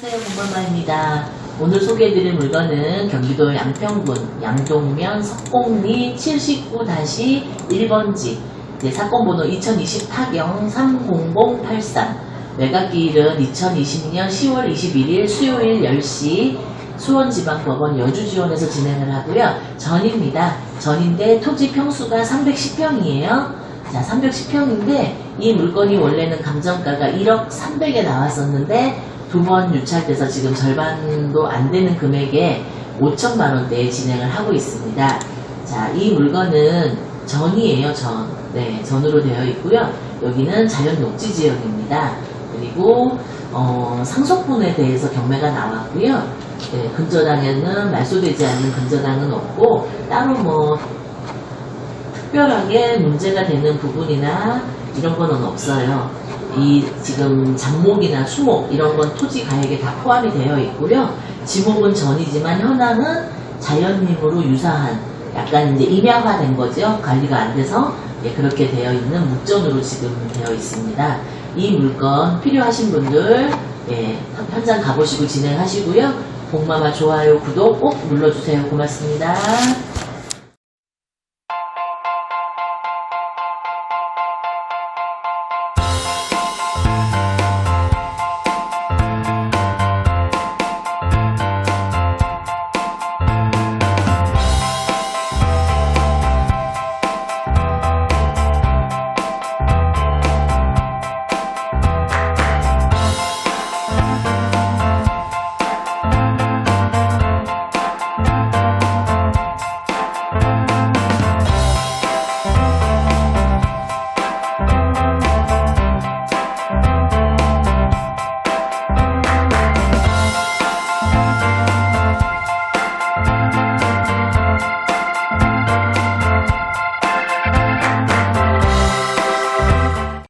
안녕하세요 공마마입니다. 오늘 소개해드릴 물건은 경기도 양평군 양동면 석곡리 79-1번지 사건번호 2020 타경 30083 매각기일은 2020년 10월 21일 수요일 10시 수원지방법원 여주지원에서 진행을 하고요. 전입니다. 전인데 토지 평수가 310평이에요. 자, 310평인데 이 물건이 원래는 감정가가 1억 300에 나왔었는데 두 번 유찰돼서 지금 절반도 안 되는 금액에 5천만 원대에 진행을 하고 있습니다. 자, 이 물건은 전이에요, 전. 네, 전으로 되어 있고요. 여기는 자연 녹지 지역입니다. 그리고 어, 상속분에 대해서 경매가 나왔고요. 네, 근저당에는 말소되지 않는 근저당은 없고 따로 뭐 특별하게 문제가 되는 부분이나 이런 거는 없어요. 이 지금 잡목이나 수목 이런 건 토지 가액에 다 포함이 되어 있고요. 지목은 전이지만 현황은 자연림으로 유사한 약간 이제 임야화된 거죠. 관리가 안 돼서 예, 그렇게 되어 있는 묵전으로 지금 되어 있습니다. 이 물건 필요하신 분들 예, 현장 가보시고 진행하시고요. 복마마 좋아요, 구독 꼭 눌러주세요. 고맙습니다.